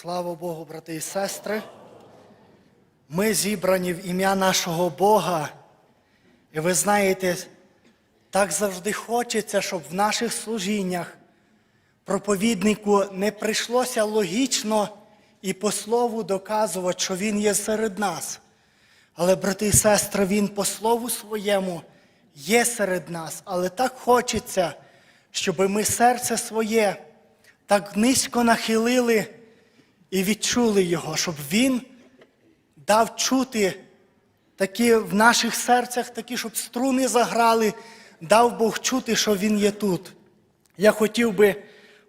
Слава Богу, брати і сестри. Ми зібрані в ім'я нашого Бога. І ви знаєте, так завжди хочеться, щоб в наших служіннях проповіднику не прийшлося логічно і по слову доказувати, що Він є серед нас. Але, брати і сестри, Він по слову своєму є серед нас. Але так хочеться, щоб ми серце своє так низько нахилили і відчули Його, щоб Він дав чути такі в наших серцях, такі, щоб струни заграли, дав Бог чути, що Він є тут. Я хотів би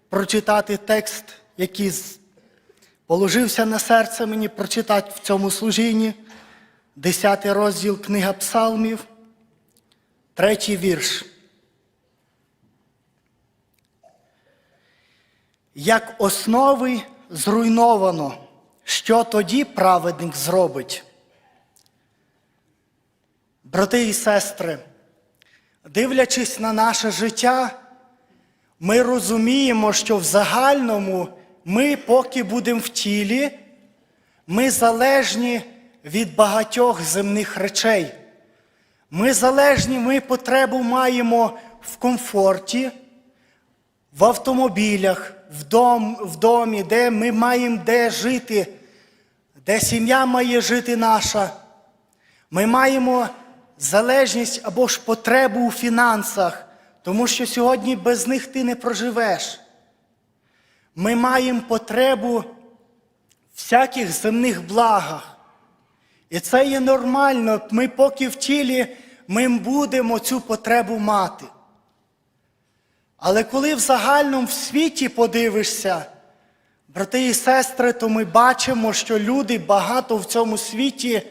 прочитати текст, який положився на серце мені прочитати в цьому служінні. Десятий розділ Книга Псалмів, третій вірш. Як основи зруйновано, що тоді праведник зробить? Брати і сестри, дивлячись на наше життя, ми розуміємо, що в загальному ми, поки будемо в тілі, ми залежні від багатьох земних речей. Ми залежні, ми потребу маємо в комфорті, в автомобілях, в, дом, в домі, де ми маємо де жити, де сім'я має жити наша. Ми маємо залежність або ж потребу у фінансах, тому що сьогодні без них ти не проживеш. Ми маємо потребу всяких земних благах. І це є нормально. Ми поки в тілі, ми будемо цю потребу мати. Але коли в загальному в світі подивишся, брати і сестри, то ми бачимо, що люди багато в цьому світі,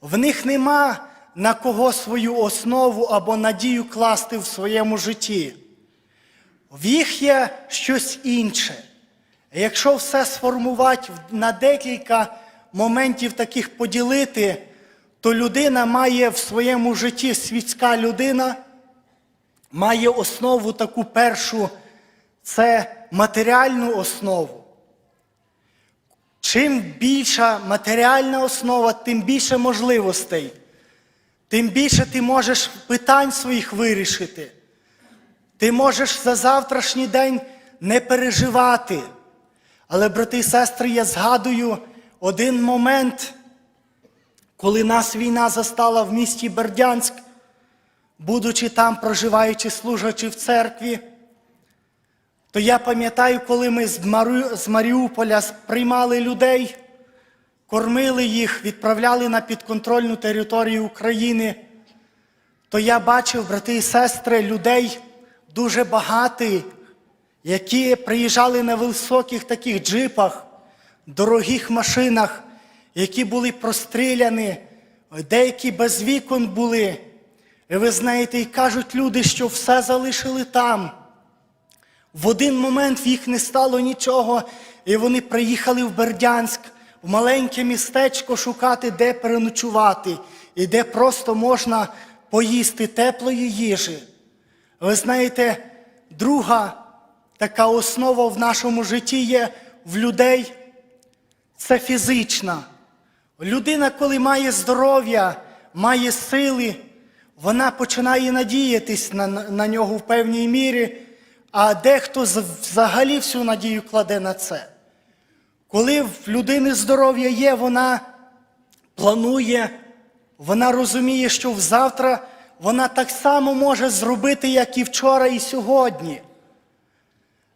в них нема на кого свою основу або надію класти в своєму житті. В їх є щось інше. Якщо все сформувати на декілька моментів таких поділити, то людина має в своєму житті світська людина має основу таку першу це матеріальну основу. Чим більша матеріальна основа, тим більше можливостей, тим більше ти можеш питань своїх вирішити. Ти можеш за завтрашній день не переживати. Але, брати і сестри, я згадую один момент, коли нас війна застала в місті Бердянськ, будучи там, проживаючи, служачи в церкві, то я пам'ятаю, коли ми з, Маріуполя приймали людей, кормили їх, відправляли на підконтрольну територію України, то я бачив, брати і сестри, людей дуже багатих, які приїжджали на високих таких джипах, дорогих машинах, які були простріляні, деякі без вікон були. І ви знаєте, і кажуть люди, що все залишили там. В один момент в їх не стало нічого, і вони приїхали в Бердянськ, в маленьке містечко шукати, де переночувати, і де просто можна поїсти теплої їжі. Ви знаєте, друга така основа в нашому житті є в людей це фізична. Людина, коли має здоров'я, має сили, вона починає надіятись на, на нього в певній мірі, а дехто взагалі всю надію кладе на це. Коли в людини здоров'я є, вона планує, вона розуміє, що завтра вона так само може зробити, як і вчора, і сьогодні.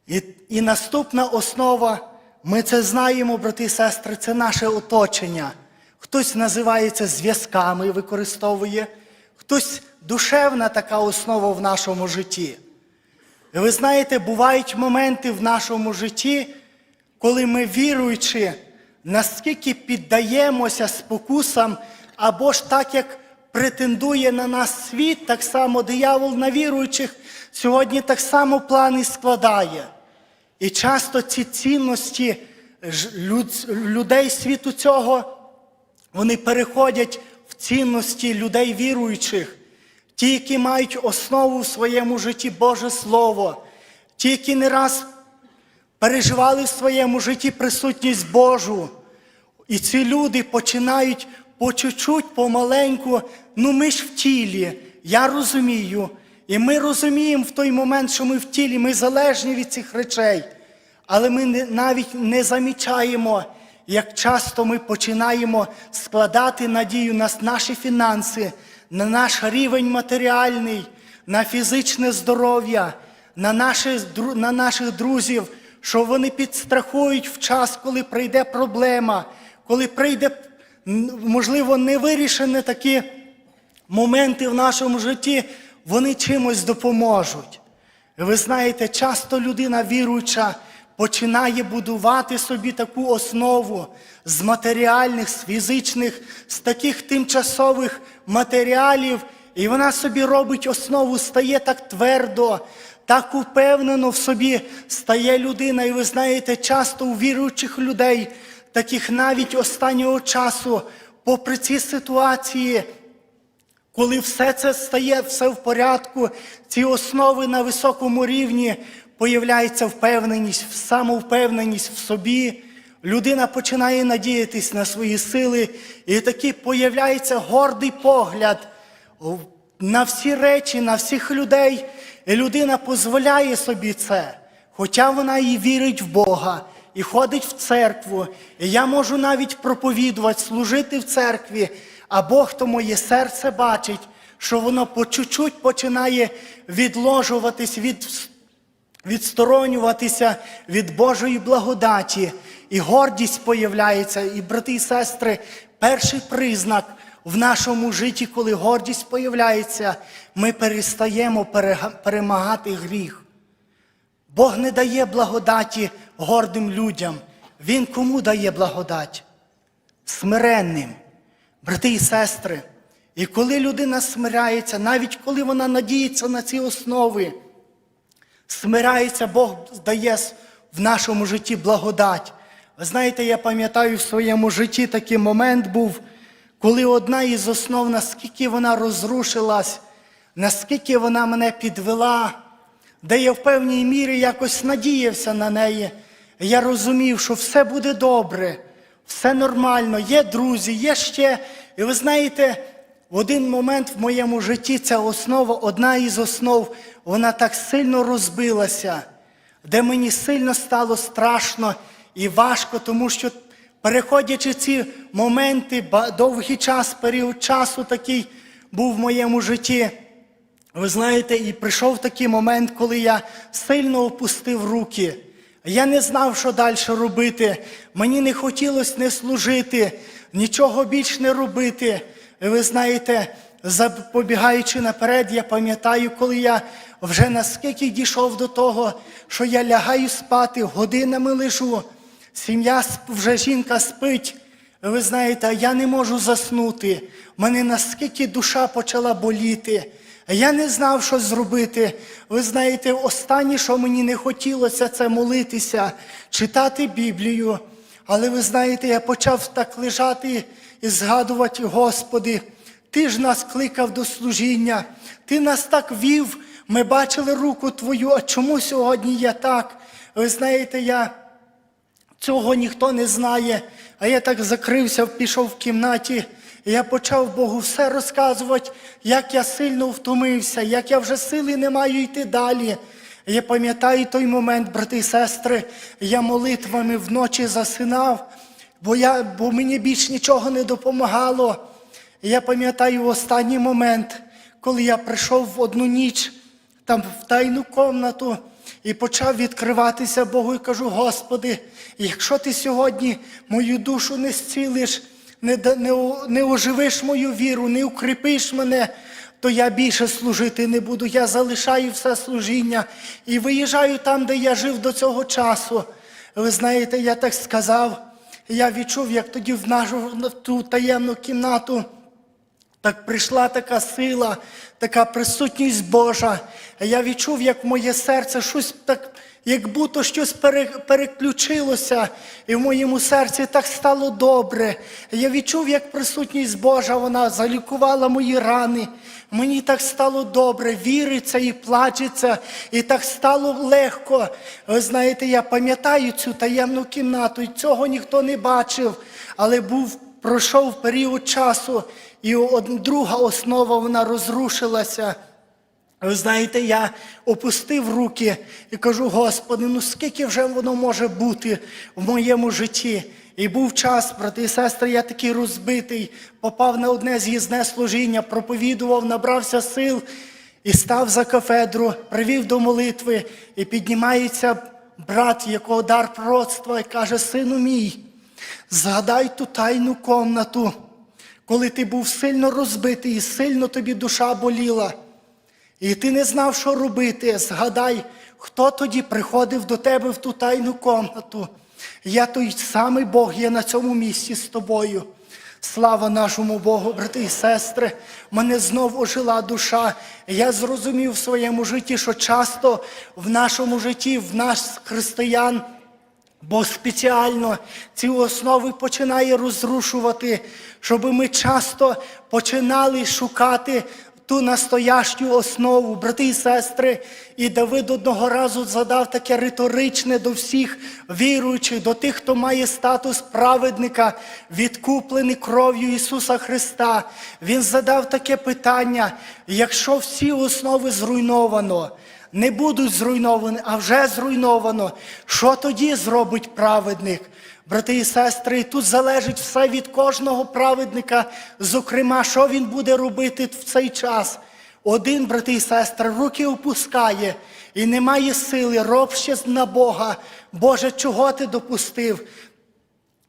І, і наступна основа, ми це знаємо, брати і сестри, це наше оточення. Хтось називає це зв'язками, використовує, хтось душевна така основа в нашому житті. І ви знаєте, бувають моменти в нашому житті, коли ми віруючи, наскільки піддаємося спокусам, або ж так, як претендує на нас світ, так само диявол на віруючих сьогодні так само плани складає. І часто ці цінності людей світу цього, вони переходять в цінності людей віруючих, ті, які мають основу в своєму житті Боже Слово, ті, які не раз переживали в своєму житті присутність Божу. І ці люди починають по чуть-чуть, помаленьку, ну ми ж в тілі, я розумію. І ми розуміємо в той момент, що ми в тілі, ми залежні від цих речей. Але ми навіть не замічаємо, як часто ми починаємо складати надію на наші фінанси, на наш рівень матеріальний, на фізичне здоров'я, на, наші, на наших друзів, що вони підстрахують в час, коли прийде проблема, коли прийде, можливо, невирішені такі моменти в нашому житті, вони чимось допоможуть. Ви знаєте, часто людина віруюча починає будувати собі таку основу з матеріальних, з фізичних, з таких тимчасових матеріалів, і вона собі робить основу, стає так твердо, так упевнено в собі стає людина. І ви знаєте, часто у віруючих людей, таких навіть останнього часу, попри ці ситуації, коли все це стає, все в порядку, ці основи на високому рівні, появляється впевненість, самовпевненість в собі. Людина починає надіятись на свої сили, і такий появляється гордий погляд на всі речі, на всіх людей. І людина дозволяє собі це, хоча вона і вірить в Бога, і ходить в церкву. І я можу навіть проповідувати, служити в церкві, а Бог то моє серце бачить, що воно по чуть-чуть починає відложуватись, від, відсторонюватися від Божої благодаті. І гордість появляється. І, брати і сестри, перший признак в нашому житті, коли гордість появляється, ми перестаємо перемагати гріх. Бог не дає благодаті гордим людям. Він кому дає благодать? Смиренним. Брати і сестри. І коли людина смиряється, навіть коли вона надіється на ці основи, смирається, Бог дає в нашому житті благодать. Ви знаєте, я пам'ятаю в своєму житті такий момент був, коли одна із основ, наскільки вона розрушилась, наскільки вона мене підвела, де я в певній мірі якось надіявся на неї. Я розумів, що все буде добре, все нормально, є друзі, є ще. І ви знаєте, в один момент в моєму житті ця основа, одна із основ, вона так сильно розбилася, де мені сильно стало страшно і важко, тому що переходячи ці моменти, довгий час, період часу такий був в моєму житті. Ви знаєте, і прийшов такий момент, коли я сильно опустив руки. Я не знав, що далі робити. Мені не хотілося не служити, нічого більш не робити. Ви знаєте, побігаючи наперед, я пам'ятаю, коли я вже наскільки дійшов до того, що я лягаю спати, годинами лежу, сім'я вже жінка спить. Ви знаєте, я не можу заснути. Мене наскільки душа почала боліти. Я не знав, що зробити. Ви знаєте, останнє, що мені не хотілося, це молитися, читати Біблію. Але ви знаєте, я почав так лежати і згадувати, Господи, Ти ж нас кликав до служіння, Ти нас так вів, ми бачили руку Твою, а чому сьогодні я так? Ви знаєте, я Цього ніхто не знає. А я так закрився, пішов в кімнаті, і я почав Богу все розказувати, як я сильно втомився, як я вже сили не маю йти далі. Я пам'ятаю той момент, брати і сестри, я молитвами вночі засинав, бо, я, бо мені більш нічого не допомагало. Я пам'ятаю останній момент, коли я прийшов в одну ніч там в тайну комнату і почав відкриватися Богу і кажу: Господи, якщо ти сьогодні мою душу не зцілиш, не, не, не оживиш мою віру, не укріпиш мене, то я більше служити не буду. Я залишаю все служіння і виїжджаю там, де я жив до цього часу. Ви знаєте, я так сказав, я відчув, як тоді в нашу в ту таємну кімнату Так прийшла така сила, така присутність Божа. Я відчув, як моє серце щось так, як будто щось переключилося, і в моєму серці так стало добре. Я відчув, як присутність Божа, вона залікувала мої рани. Мені так стало добре, віриться і плачеться, і так стало легко. Ви знаєте, я пам'ятаю цю таємну кімнату, і цього ніхто не бачив, але був пройшов період часу, і друга основа вона розрушилася. Ви знаєте, я опустив руки і кажу, Господи, ну скільки вже воно може бути в моєму житті? І був час, брати і сестри, я такий розбитий, попав на одне з'їзне служіння, проповідував, набрався сил і став за кафедру, привів до молитви, і піднімається брат, якого дар пророцтва, і каже, сину мій, згадай ту тайну комнату, коли ти був сильно розбитий і сильно тобі душа боліла. І ти не знав, що робити. Згадай, хто тоді приходив до тебе в ту тайну комнату. Я той самий Бог є на цьому місці з тобою. Слава нашому Богу, брати і сестри, мене знов ожила душа. Я зрозумів в своєму житті, що часто в нашому житті, в нас, християн, Бог спеціально ці основи починає розрушувати, щоб ми часто починали шукати ту настоящу основу, брати і сестри. І Давид одного разу задав таке риторичне до всіх віруючих, до тих, хто має статус праведника, відкуплений кров'ю Ісуса Христа. Він задав таке питання: якщо всі основи зруйновано, не будуть зруйновані, а вже зруйновано. Що тоді зробить праведник? Брати і сестри, тут залежить все від кожного праведника, зокрема, що він буде робити в цей час. Один, брати і сестри, руки опускає і немає сили, роб ще на Бога. Боже, чого ти допустив?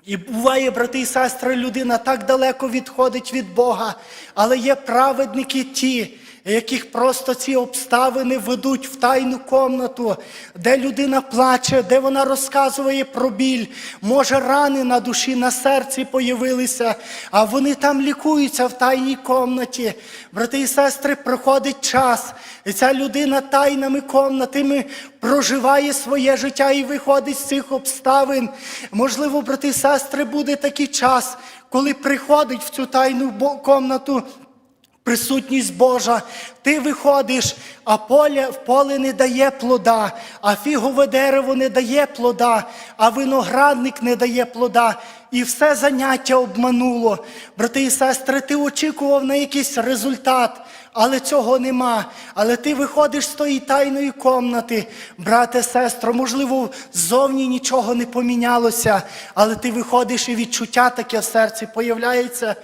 І буває, брати і сестри, людина так далеко відходить від Бога, але є праведники ті, яких просто ці обставини ведуть в тайну комнату, де людина плаче, де вона розказує про біль. Може, рани на душі, на серці появилися, а вони там лікуються в тайній комнаті. Брати і сестри, проходить час, і ця людина тайними комнатами проживає своє життя і виходить з цих обставин. Можливо, брати і сестри, буде такий час, коли приходить в цю тайну комнату присутність Божа. Ти виходиш, а поле, поле не дає плода, а фігове дерево не дає плода, а виноградник не дає плода. І все заняття обмануло. Брати і сестри, ти очікував на якийсь результат, але цього нема. Але ти виходиш з тої тайної комнати, брате, сестро, можливо, ззовні нічого не помінялося, але ти виходиш і відчуття таке в серці появляється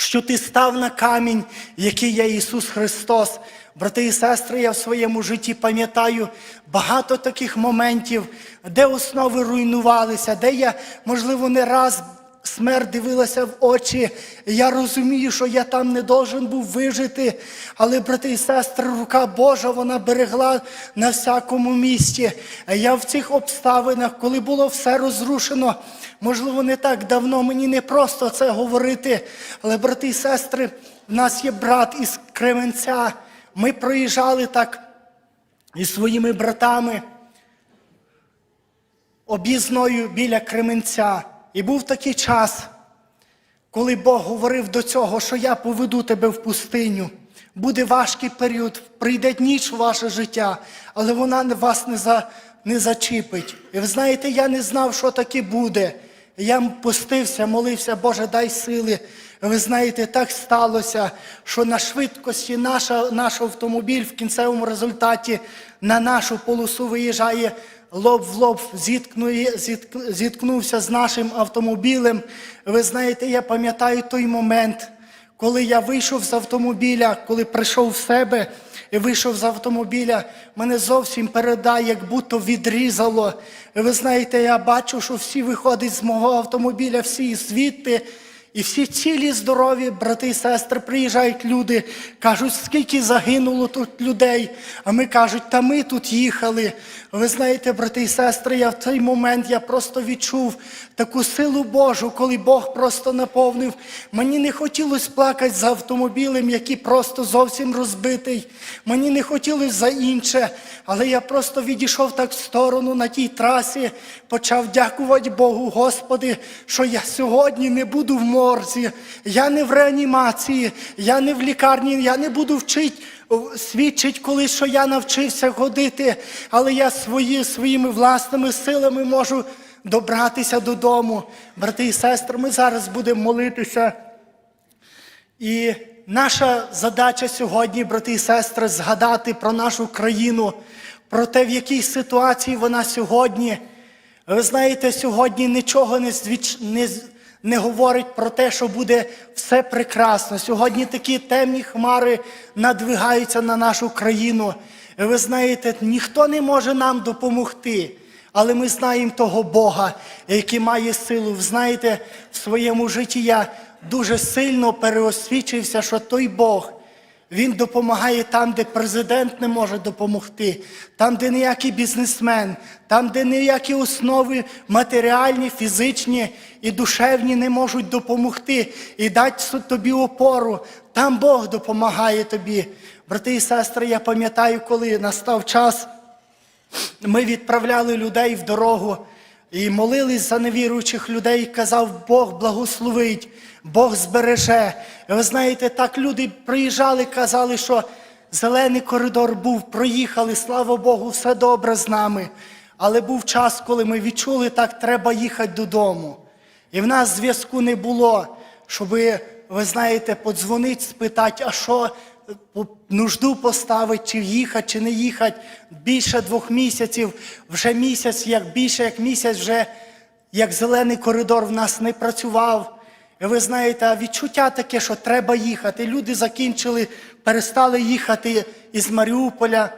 що ти став на камінь, який є Ісус Христос. Брати і сестри, я в своєму житті пам'ятаю багато таких моментів, де основи руйнувалися, де я, можливо, не раз смерть дивилася в очі. Я розумію, що я там не должен був вижити. Але, брати і сестри, рука Божа вона берегла на всякому місці. Я в цих обставинах, коли було все розрушено, можливо, не так давно мені не просто це говорити. Але, брати і сестри, в нас є брат із Кременця. Ми проїжджали так із своїми братами об'їзною біля Кременця. І був такий час, коли Бог говорив до цього, що я поведу тебе в пустиню. Буде важкий період, прийде ніч у ваше життя, але вона вас не, за, не зачіпить. І ви знаєте, я не знав, що таке буде. Я постився, молився, Боже, дай сили. І Ви знаєте, так сталося, що на швидкості наша, наш автомобіль в кінцевому результаті на нашу полосу виїжджає лоб в лоб зіткнувся з нашим автомобілем. Ви знаєте, я пам'ятаю той момент, коли я вийшов з автомобіля, коли прийшов в себе і вийшов з автомобіля, мене зовсім передає, як будто відрізало. Ви знаєте, я бачу, що всі виходять з мого автомобіля, всі звідти. І всі цілі здорові, брати і сестри, приїжджають люди, кажуть, скільки загинуло тут людей. А ми кажуть, та ми тут їхали. Ви знаєте, брати і сестри, я в цей момент я просто відчув таку силу Божу, коли Бог просто наповнив. Мені не хотілося плакати за автомобілем, який просто зовсім розбитий. Мені не хотілося за інше, але я просто відійшов так в сторону на тій трасі, почав дякувати Богу, Господи, що я сьогодні не буду в морзі, я не в реанімації, я не в лікарні, я не буду вчити. Свідчить колись, що я навчився ходити, але я свої, своїми власними силами можу добратися додому. Брати і сестри, ми зараз будемо молитися. І наша задача сьогодні, брати і сестри, згадати про нашу країну, про те, в якій ситуації вона сьогодні. Ви знаєте, сьогодні нічого не, звіч... не говорить про те, що буде все прекрасно. Сьогодні такі темні хмари надвигаються на нашу країну. Ви знаєте, ніхто не може нам допомогти. Але ми знаємо того Бога, який має силу. Ви знаєте, в своєму житті я дуже сильно переосвічився, що той Бог, він допомагає там, де президент не може допомогти, там, де ніякий бізнесмен, там, де ніякі основи матеріальні, фізичні і душевні не можуть допомогти і дати тобі опору. Там Бог допомагає тобі. Брати і сестри, я пам'ятаю, коли настав час. Ми відправляли людей в дорогу і молились за невіруючих людей, казав, Бог благословить, Бог збереже. І ви знаєте, так люди приїжджали, казали, що зелений коридор був, проїхали, слава Богу, все добре з нами. Але був час, коли ми відчули, так треба їхати додому. І в нас зв'язку не було, щоб, ви знаєте, подзвонити, спитати, а що нужду поставити, чи їхати, чи не їхати. Більше двох місяців, вже місяць, як більше як місяць, вже як зелений коридор в нас не працював. І ви знаєте, відчуття таке, що треба їхати. Люди закінчили, перестали їхати із Маріуполя.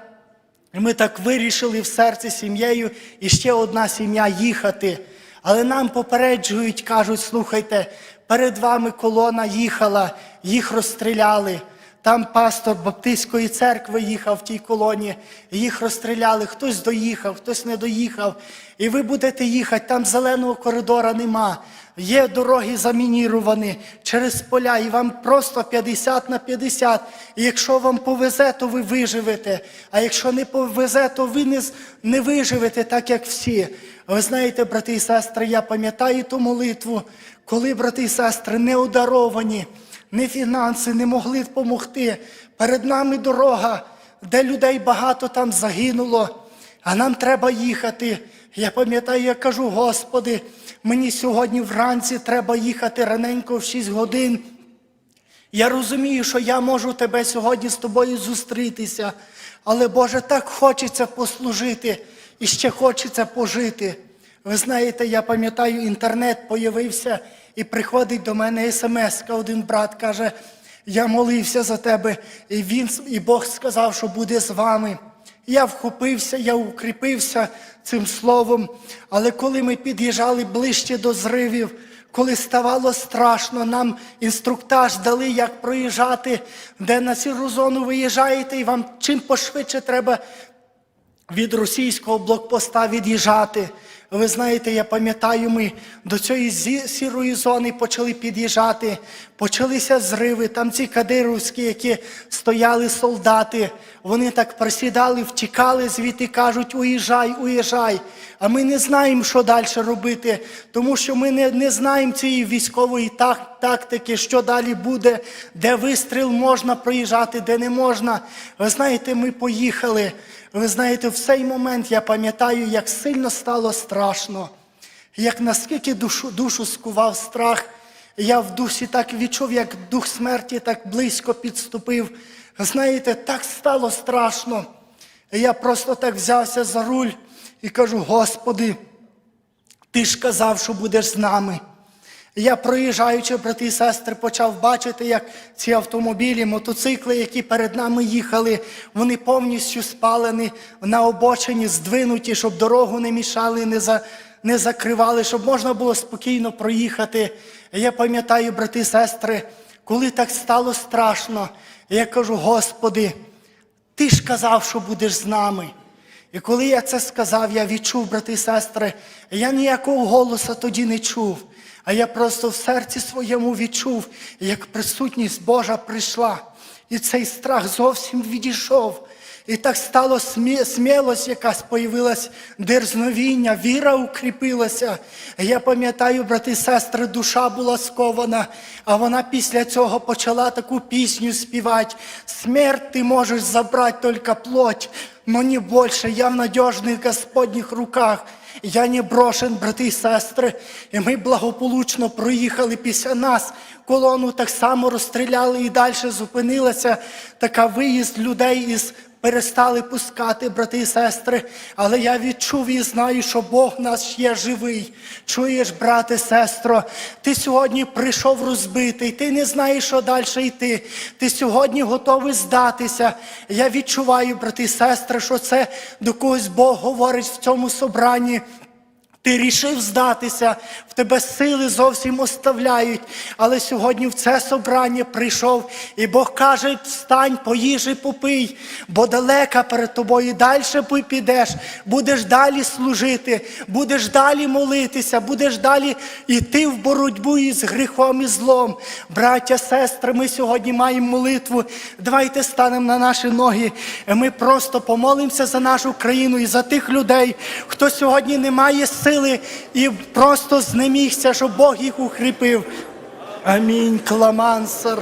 І ми так вирішили в серці сім'єю і ще одна сім'я їхати. Але нам попереджують, кажуть, слухайте, перед вами колона їхала, їх розстріляли. Там пастор Баптистської церкви їхав в тій колоні, їх розстріляли, хтось доїхав, хтось не доїхав. І ви будете їхати, там зеленого коридора нема. Є дороги замініровані через поля, і вам просто 50 на 50. І якщо вам повезе, то ви виживете. А якщо не повезе, то ви не, не виживете, так як всі. Ви знаєте, брати і сестри, я пам'ятаю ту молитву, коли брати і сестри не одаровані, не фінанси не могли допомогти. Перед нами дорога, де людей багато там загинуло, а нам треба їхати. Я пам'ятаю, я кажу, Господи, мені сьогодні вранці треба їхати раненько в 6 годин. Я розумію, що я можу тебе сьогодні з тобою зустрітися, але Боже, так хочеться послужити і ще хочеться пожити. Ви знаєте, я пам'ятаю, інтернет появився і приходить до мене смс. Один брат каже: Я молився за тебе, і він і Бог сказав, що буде з вами. Я вхопився, я укріпився цим словом. Але коли ми під'їжджали ближче до зривів, коли ставало страшно, нам інструктаж дали, як проїжджати, де на сіру зону виїжджаєте, і вам чим пошвидше треба від російського блокпоста від'їжджати. Ви знаєте, я пам'ятаю, ми до цієї сірої зони почали під'їжджати, почалися зриви, там ці кадировські, які стояли солдати, вони так присідали, втікали звідти, кажуть, уїжджай, уїжджай. А ми не знаємо, що далі робити, тому що ми не, не знаємо цієї військової так, тактики, що далі буде, де вистріл можна проїжджати, де не можна. Ви знаєте, ми поїхали. Ви знаєте, в цей момент я пам'ятаю, як сильно стало страшно, як наскільки душу, душу скував страх. Я в дусі так відчув, як дух смерті так близько підступив. Знаєте, так стало страшно. Я просто так взявся за руль і кажу: Господи, ти ж казав, що будеш з нами. Я, проїжджаючи, брати і сестри, почав бачити, як ці автомобілі, мотоцикли, які перед нами їхали, вони повністю спалені на обочині, здвинуті, щоб дорогу не мішали, не, за, не закривали, щоб можна було спокійно проїхати. Я пам'ятаю, брати і сестри, коли так стало страшно, я кажу, Господи, ти ж казав, що будеш з нами. І коли я це сказав, я відчув, брати і сестри, я ніякого голоса тоді не чув, а я просто в серці своєму відчув, як присутність Божа прийшла. І цей страх зовсім відійшов. І так стало смі- смілость якась появилась, дерзновіння, віра укріпилася. Я пам'ятаю, брати і сестри, душа була скована, а вона після цього почала таку пісню співати. Смерть ти можеш забрати тільки плоть, но не більше. Я в надіжних Господніх руках. Я не брошен, брати і сестри, і ми благополучно проїхали після нас. Колону так само розстріляли і далі зупинилася така виїзд людей із перестали пускати, брати і сестри, але я відчув і знаю, що Бог нас є живий. Чуєш, брате, сестро, ти сьогодні прийшов розбитий, ти не знаєш, що далі йти. Ти сьогодні готовий здатися. Я відчуваю, брати і сестри, що це до когось Бог говорить в цьому собранні. Ти рішив здатися, в тебе сили зовсім оставляють. Але сьогодні в це собрання прийшов, і Бог каже: встань, поїж і попий, бо далека перед тобою далі підеш, будеш далі служити, будеш далі молитися, будеш далі йти в боротьбу із гріхом і злом. Браття, сестри, ми сьогодні маємо молитву. Давайте станемо на наші ноги. Ми просто помолимося за нашу країну і за тих людей, хто сьогодні не має сили і просто знемігся, щоб Бог їх укріпив. Амінь. Кламансер.